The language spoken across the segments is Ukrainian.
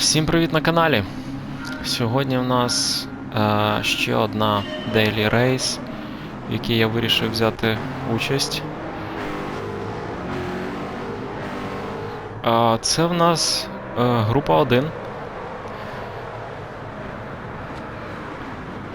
Всім привіт на каналі! Сьогодні в нас е, ще одна Daily Race, в якій я вирішив взяти участь. Е, це в нас е, група 1.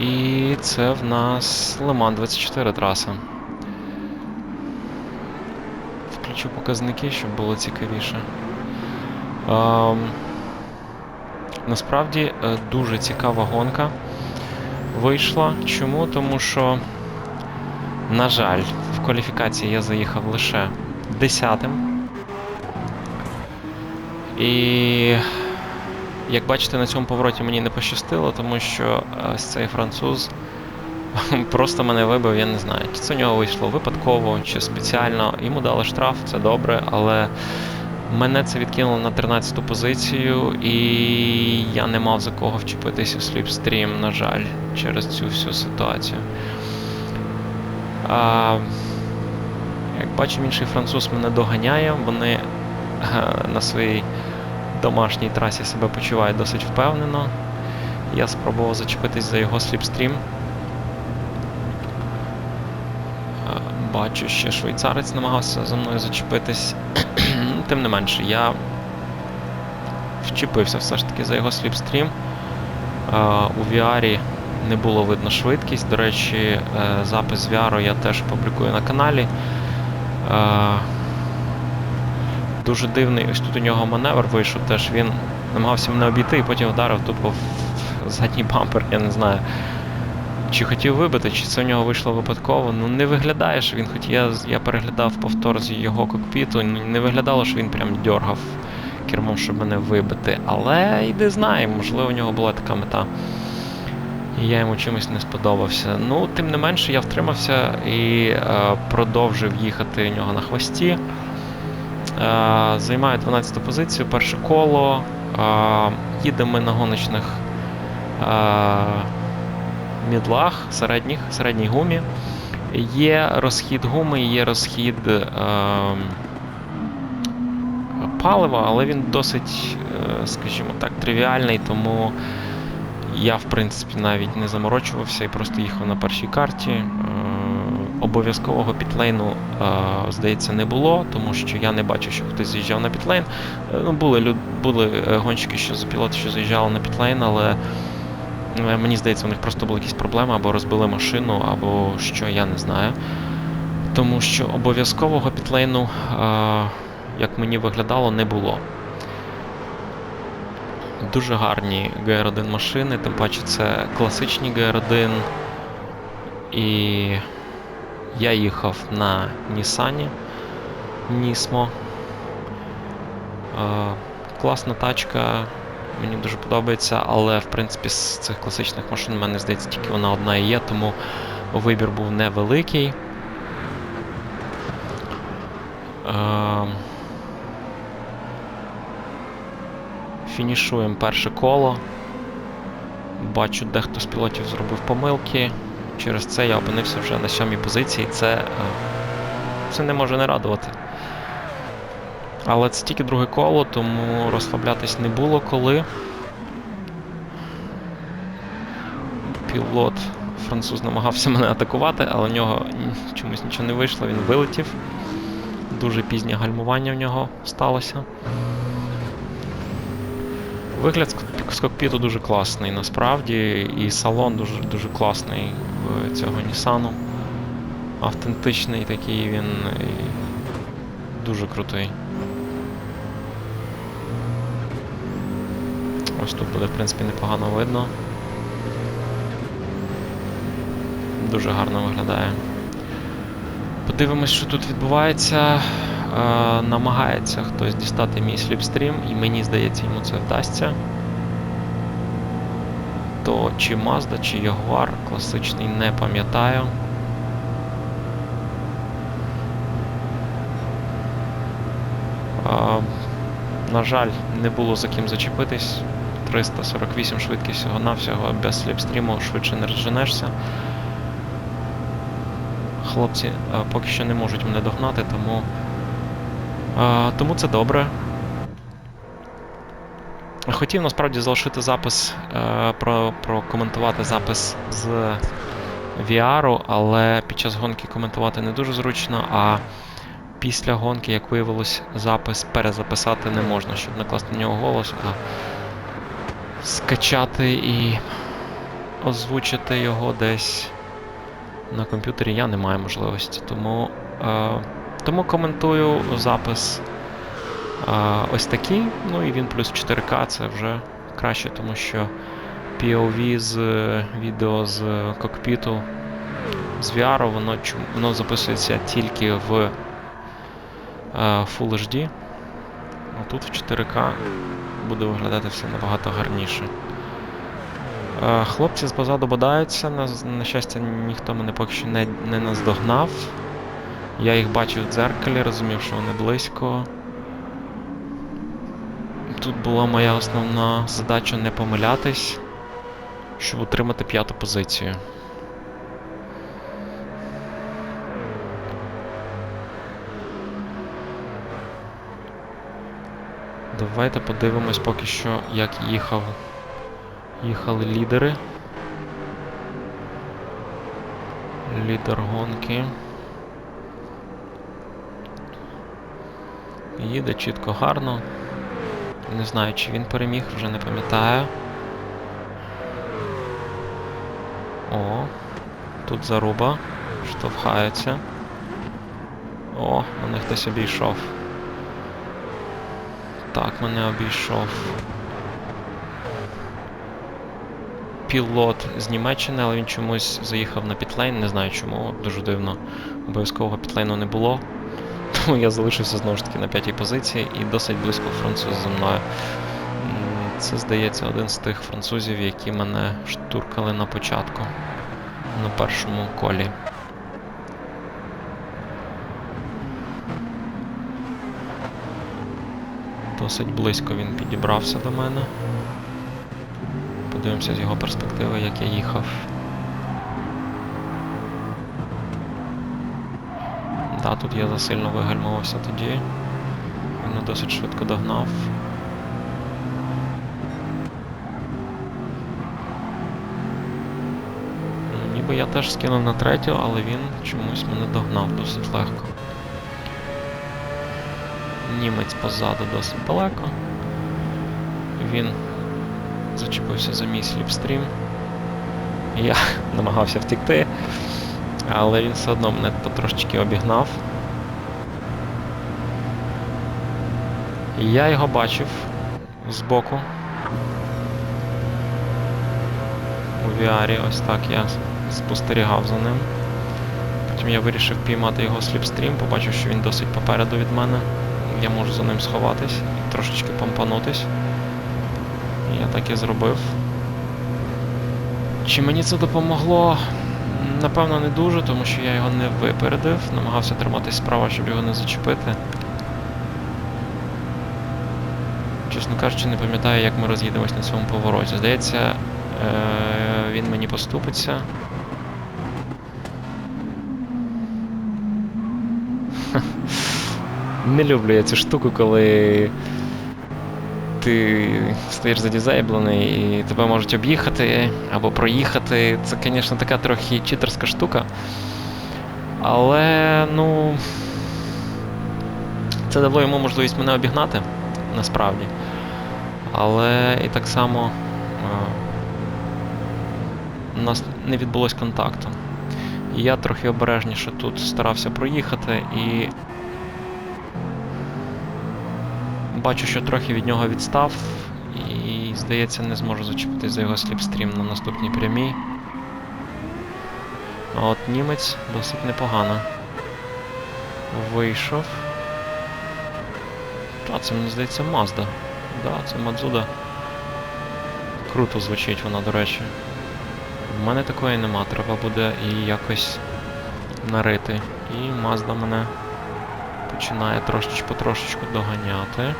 І це в нас Лиман 24 траса. Включу показники, щоб було цікавіше. Ем, Насправді е, дуже цікава гонка вийшла. Чому? Тому що, на жаль, в кваліфікації я заїхав лише 10-тим. І як бачите, на цьому повороті мені не пощастило, тому що е, цей француз просто мене вибив, я не знаю. Чи це у нього вийшло випадково, чи спеціально. Йому дали штраф, це добре, але. Мене це відкинуло на 13-ту позицію, і я не мав за кого вчепитися в сліпстрім, на жаль, через цю всю ситуацію. А, Як бачимо, інший француз мене доганяє, вони на своїй домашній трасі себе почувають досить впевнено. Я спробував зачепитись за його сліпстрім. Бачу, ще швейцарець намагався за мною зачепитись. Тим не менше, я вчепився все ж таки за його сліпстрім. Е, У VR не було видно швидкість. До речі, е, запис VR я теж публікую на каналі. Е, Дуже дивний, ось тут у нього маневр вийшов, теж він намагався мене обійти і потім вдарив тупо в задній бампер, я не знаю. Чи хотів вибити, чи це в нього вийшло випадково. Ну не виглядає, що він хоч я, я переглядав повтор з його кокпіту, не виглядало, що він прям дьоргав кермом, щоб мене вибити. Але йди знає, можливо, у нього була така мета. І я йому чимось не сподобався. Ну, тим не менше, я втримався і е, продовжив їхати у нього на хвості. Е, займаю 12-ту позицію, перше коло. Е, їдемо на гоночних. Е, мідлах, середніх, середній гумі. Є розхід гуми, є розхід е, палива, але він досить, е, скажімо так, тривіальний, тому я, в принципі, навіть не заморочувався і просто їхав на першій карті. Е, обов'язкового пітлейну, е, здається, не було, тому що я не бачив, що хтось заїжджав на пітлейн. Е, ну, були, люд, були е, гонщики, що за пілоти, що заїжджали на пітлейн, але. Е, Мені здається, у них просто були якісь проблеми, або розбили машину, або що, я не знаю. Тому що обов'язкового пітлейну, е, як мені виглядало, не було. Дуже гарні GR1 машини, тим паче це класичні GR1. І я їхав на Нісані Нісмо. Е, класна тачка, Мені дуже подобається, але в принципі з цих класичних машин, в мене здається, тільки вона одна і є, тому вибір був невеликий. Е, Фінішуємо перше коло. Бачу, дехто з пілотів зробив помилки. Через це я опинився вже на сьомій позиції. Це, е, це не може не радувати. Але це тільки друге коло, тому розслаблятись не було коли. Пілот француз намагався мене атакувати, але в нього чомусь нічого не вийшло, він вилетів. Дуже пізнє гальмування в нього сталося. Вигляд з кокпіту дуже класний, насправді, і салон дуже дуже класний в цього Нісану. Автентичний такий він і дуже крутий. Ось тут буде, в принципі, непогано видно. Дуже гарно виглядає. Подивимось, що тут відбувається. Е, намагається хтось дістати мій сліпстрім, і мені здається, йому це вдасться. То чи Mazda, чи Jaguar класичний не пам'ятаю. Е, на жаль, не було за ким зачепитись. 348 швидкість всього-навсього без сліпстріму швидше не розженешся. Хлопці е, поки що не можуть мене догнати, тому, е, тому це добре. Хотів насправді залишити запис, е, про, прокоментувати запис з VR, але під час гонки коментувати не дуже зручно, а після гонки, як виявилось, запис перезаписати не можна, щоб накласти на нього голос, а скачати і озвучити його десь на комп'ютері я не маю можливості. Тому, е, тому коментую запис е, ось такий. Ну і він плюс 4К це вже краще, тому що POV з е, відео з кокпіту з VR, воно, воно записується тільки в е, Full HD. А тут в 4К буде виглядати все набагато гарніше. Е, Хлопці з позаду бодаються, на, на щастя, ніхто мене поки що не, не наздогнав. Я їх бачив в дзеркалі, розумів, що вони близько. Тут була моя основна задача не помилятись, щоб утримати п'яту позицію. Давайте подивимось поки що, як їхав. Їхали лідери. Лідер гонки. Їде чітко гарно. Не знаю, чи він переміг, вже не пам'ятаю. О, тут заруба. Штовхається. О, мене хтось обійшов. Так, мене обійшов. Пілот з Німеччини, але він чомусь заїхав на пітлейн, не знаю чому, дуже дивно. Обов'язкового пітлейну не було. Тому я залишився знову ж таки на п'ятій позиції і досить близько француз за мною. Це, здається, один з тих французів, які мене штуркали на початку, на першому колі. Досить близько він підібрався до мене. Подивимося з його перспективи, як я їхав. Да, тут я засильно вигальмувався тоді. Він мене досить швидко догнав. Ну, Ніби я теж скинув на третю, але він чомусь мене догнав досить легко. Німець позаду досить далеко. Він зачепився за мій сліпстрім. Я намагався втекти, але він все одно мене потрошечки обігнав. Я його бачив збоку. У VR, ось так я спостерігав за ним. Потім я вирішив піймати його сліпстрім, побачив, що він досить попереду від мене. Я можу за ним сховатись трошечки помпанутись. Я так і зробив. Чи мені це допомогло? Напевно, не дуже, тому що я його не випередив, намагався триматись справа, щоб його не зачепити. Чесно кажучи, не пам'ятаю, як ми роз'їдемось на цьому повороті. Здається, е- він мені поступиться. Не люблю я цю штуку, коли ти стоїш задізейблений і тебе можуть об'їхати або проїхати. Це, звісно, така трохи читерська штука. Але, ну. Це дало йому можливість мене обігнати, насправді. Але і так само е, у нас не відбулось контакту. І я трохи обережніше тут старався проїхати і бачу, що трохи від нього відстав, і, здається, не зможу зачепитись за його сліпстрім на наступній прямій. А от німець досить непогано вийшов. Та, це мені здається Mazda. Да, це Мадзуда. Круто звучить вона, до речі. У мене такої нема, треба буде її якось нарити. І Mazda мене починає трошечки потрошечку доганяти.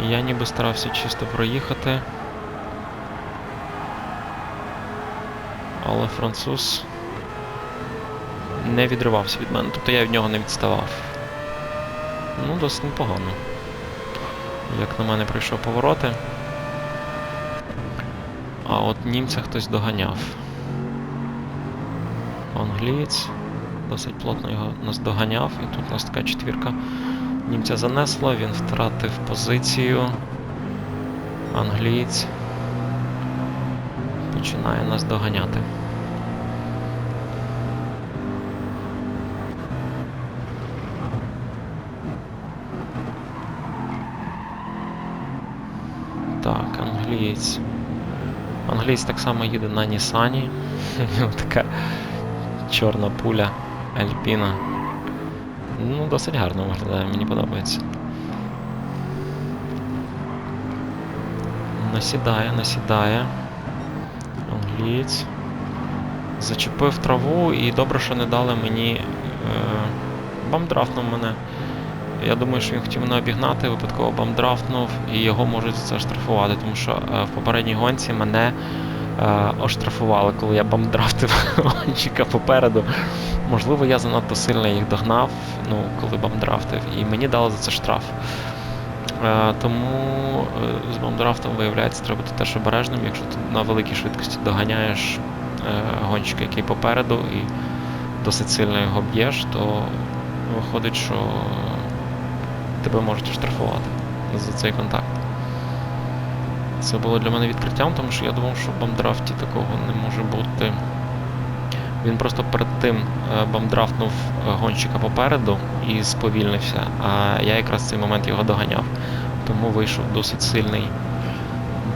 Я ніби старався чисто проїхати. Але француз не відривався від мене, тобто я від нього не відставав. Ну, досить непогано. як на мене, пройшов повороти. А от німця хтось доганяв. Англієць досить плотно його наздоганяв, і тут у нас така четвірка німця занесла, він втратив позицію. Англієць починає нас доганяти. Так, англієць. Англієць так само їде на Нісані. Така чорна пуля Альпіна. Ну, досить гарно виглядає, мені подобається. Насідає, насідає. Англієць. Зачепив траву і добре, що не дали мені. Е, бамдрафнув мене. Я думаю, що він хотів мене обігнати, випадково бамдрафтнув і його можуть за це штрафувати, тому що е, в попередній гонці мене е, оштрафували, коли я бамдрафтив гонщика попереду. Можливо, я занадто сильно їх догнав, ну, коли бамдрафтив, і мені дали за це штраф. Е, тому е, з бамдрафтом, виявляється, треба бути теж обережним, якщо ти на великій швидкості доганяєш е, гонщика, який попереду, і досить сильно його б'єш, то виходить, що тебе можуть штрафувати за цей контакт. Це було для мене відкриттям, тому що я думав, що в бамдрафті такого не може бути. Він просто перед тим е, бамдрафтнув е, гонщика попереду і сповільнився, а я якраз цей момент його доганяв. Тому вийшов досить сильний,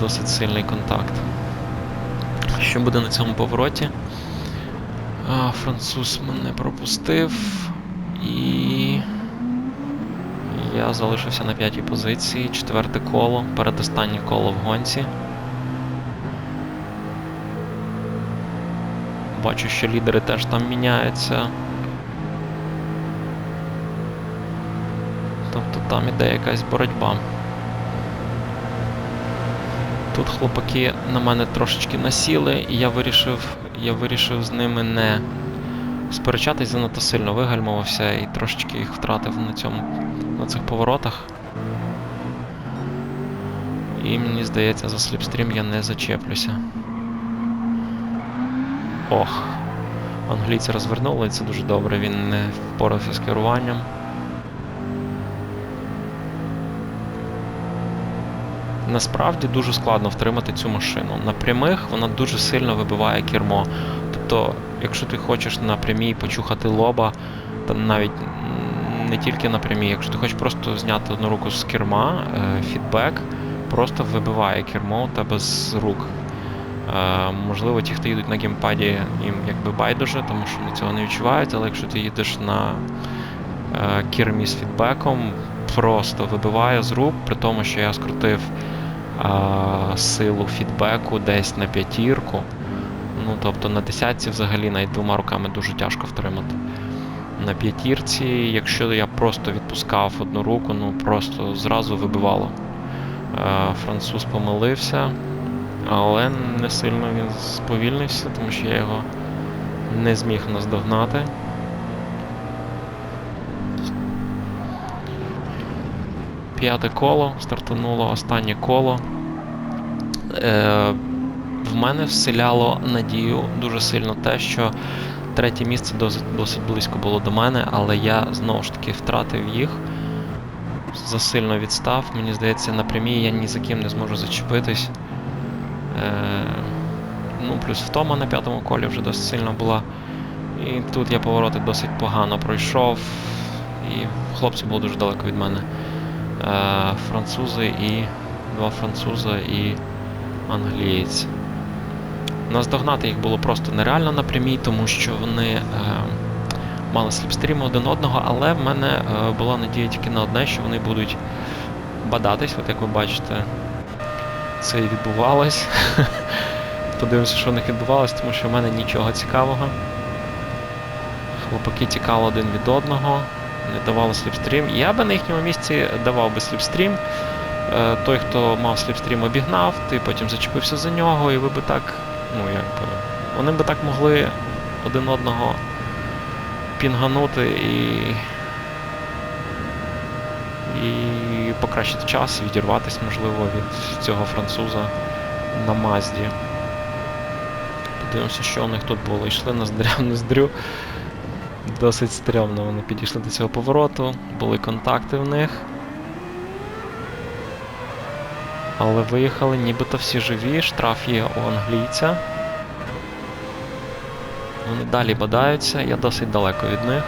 досить сильний контакт. Що буде на цьому повороті? А, француз мене пропустив. І я залишився на п'ятій позиції. Четверте коло, передостаннє коло в гонці. Бачу, що лідери теж там міняються. Тобто там іде якась боротьба. Тут хлопаки на мене трошечки насіли, і я вирішив, я вирішив з ними не сперечатись занадто сильно вигальмувався і трошечки їх втратив на цьому, на цих поворотах. І мені здається, за сліпстрім я не зачеплюся. Ох. Англійці розвернули, і це дуже добре, він не впорався з керуванням. Насправді дуже складно втримати цю машину. На прямих вона дуже сильно вибиває кермо. Тобто, якщо ти хочеш на прямій почухати лоба, та навіть не тільки на прямій, якщо ти хочеш просто зняти одну руку з керма, е, фідбек просто вибиває кермо у тебе з рук. Можливо, ті, хто їдуть на геймпаді, їм якби байдуже, тому що вони цього не відчувають, але якщо ти їдеш на е, кермі з фідбеком, просто вибиває з рук, при тому, що я скрутив е, силу фідбеку десь на п'ятірку. Ну, тобто на десятці взагалі навіть двома руками дуже тяжко втримати. На п'ятірці, якщо я просто відпускав одну руку, ну просто зразу вибивало. Е, француз помилився, але не сильно він сповільнився, тому що я його не зміг наздогнати. П'яте коло, стартануло останнє коло. Е, в мене вселяло надію дуже сильно те, що третє місце досить, досить близько було до мене, але я знову ж таки втратив їх. Засильно відстав. Мені здається, на прямій я ні за ким не зможу зачепитись. Е, ну, плюс втома на п'ятому колі вже досить сильно була. І тут я повороти досить погано пройшов. І хлопці були дуже далеко від мене. Е, французи і. Два француза і англієць. Наздогнати їх було просто нереально на прямій, тому що вони е, мали сліпстрім один одного, але в мене е, була надія тільки на одне, що вони будуть бадатись, от як ви бачите, це і відбувалось. Подивимося, що в них відбувалось, тому що в мене нічого цікавого. Хлопаки тікали один від одного, не давали сліпстрім. Я би на їхньому місці давав би сліпстрім. Е, Той, хто мав сліпстрім, обігнав, ти потім зачепився за нього, і ви би так, ну як би, вони би так могли один одного пінганути і. І покращити час, відірватися, можливо, від цього француза на Мазді. Подивимося, що у них тут було. Йшли ноздря в ноздрю. Досить стрьомно вони підійшли до цього повороту, були контакти в них. Але виїхали нібито всі живі, штраф є у англійця. Вони далі бадаються, я досить далеко від них.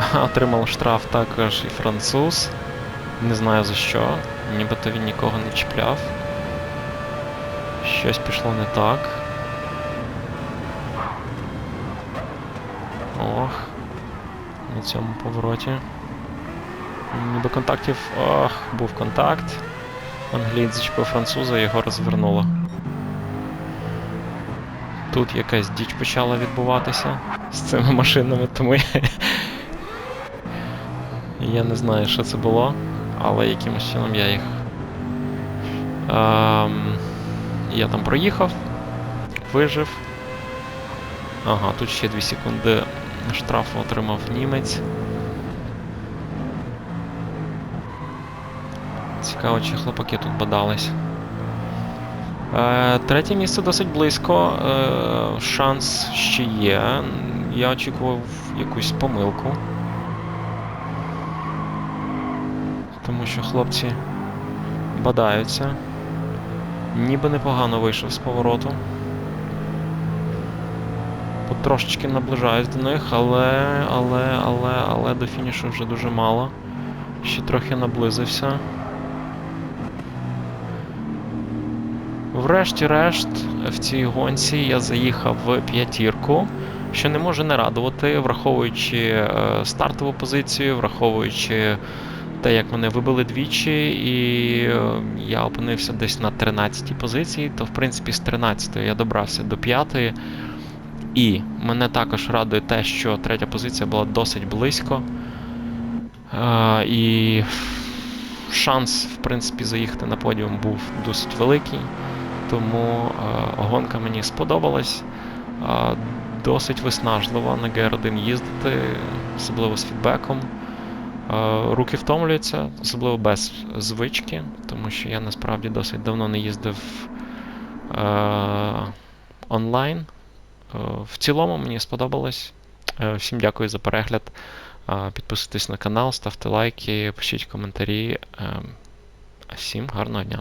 Отримав штраф також і француз. Не знаю за що. Нібито він нікого не чіпляв. Щось пішло не так. Ох. На цьому повороті. Ніби контактів. Ох, був контакт. Англієць зачепив француза і його розвернуло. Тут якась діч почала відбуватися з цими машинами, тому я, я не знаю, що це було, але якимось чином я їх. Ем, я там проїхав, вижив. Ага, тут ще 2 секунди штрафу отримав німець. Цікаво, чи хлопаки тут бадались. Е, третє місце досить близько. Е, шанс ще є. Я очікував якусь помилку. Тому що хлопці бадаються. Ніби непогано вийшов з повороту. Потрошечки наближаюсь до них, але, але, але, але до фінішу вже дуже мало. Ще трохи наблизився. Врешті-решт, в цій гонці я заїхав в п'ятірку, що не може не радувати, враховуючи е, стартову позицію, враховуючи те, як мене вибили двічі, і е, я опинився десь на 13-й позиції, то в принципі з 13-ї я добрався до 5-ї. І мене також радує те, що третя позиція була досить близько. Е, і шанс, в принципі, заїхати на подіум був досить великий. Тому е, гонка мені сподобалась. Е, досить виснажливо на GR1 їздити, особливо з фідбеком. Е, руки втомлюються, особливо без звички, тому що я насправді досить давно не їздив е, онлайн. Е, в цілому мені сподобалось. Е, всім дякую за перегляд. Підписуйтесь на канал, ставте лайки, пишіть коментарі. Всім гарного дня!